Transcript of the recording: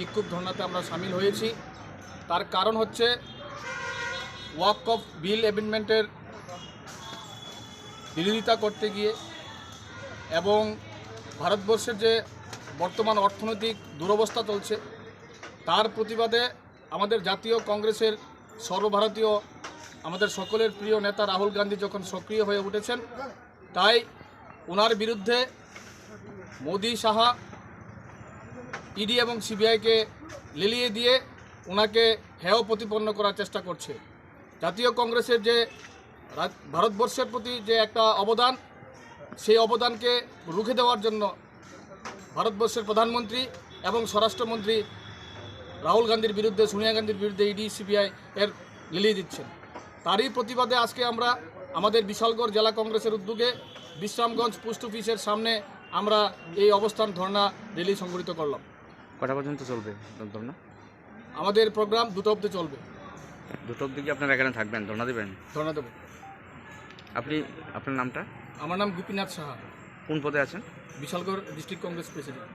বিক্ষোভ ধর্নাতে আমরা সামিল হয়েছি। তার কারণ হচ্ছে ওয়াক অফ বিল অ্যামেন্ডমেন্টের বিরোধিতা করতে গিয়ে এবং ভারতবর্ষের যে বর্তমান অর্থনৈতিক দুরবস্থা চলছে, তার প্রতিবাদে আমাদের জাতীয় কংগ্রেসের সর্বভারতীয় আমাদের সকলের প্রিয় নেতা রাহুল গান্ধী যখন সক্রিয় হয়ে উঠেছেন, তাই ওনার বিরুদ্ধে মোদি সাহা ইডি এবং সিবিআইকে লিলিয়ে দিয়ে ওনাকে হেয় প্রতিপন্ন করার চেষ্টা করছে। জাতীয় কংগ্রেসের যে ভারতবর্ষের প্রতি যে একটা অবদান, সেই অবদানকে রুখে দেওয়ার জন্য ভারতবর্ষের প্রধানমন্ত্রী এবং স্বরাষ্ট্রমন্ত্রী রাহুল গান্ধীর বিরুদ্ধে, সোনিয়া গান্ধীর বিরুদ্ধে ইডি, সিবিআই এর লিলিয়ে দিচ্ছেন। তারই প্রতিবাদে আজকে আমরা আমাদের বিশালগড় জেলা কংগ্রেসের উদ্যোগে বিশ্রামগঞ্জ পোস্ট অফিসের সামনে আমরা এই অবস্থান ধর্ণা র্যালি সংগঠিত করলাম। কটা পর্যন্ত চলবে ধর্না আমাদের প্রোগ্রাম দুটো অব্দি চলবে। দুটো অব্দি কি আপনারা এখানে থাকবেন ধর্না দেবেন? ধর্না দেবো। আপনি আপনার নামটা? আমার নাম গোপীনাথ সাহা। কোন পদে আছেন? Bishalgarh district Congress president.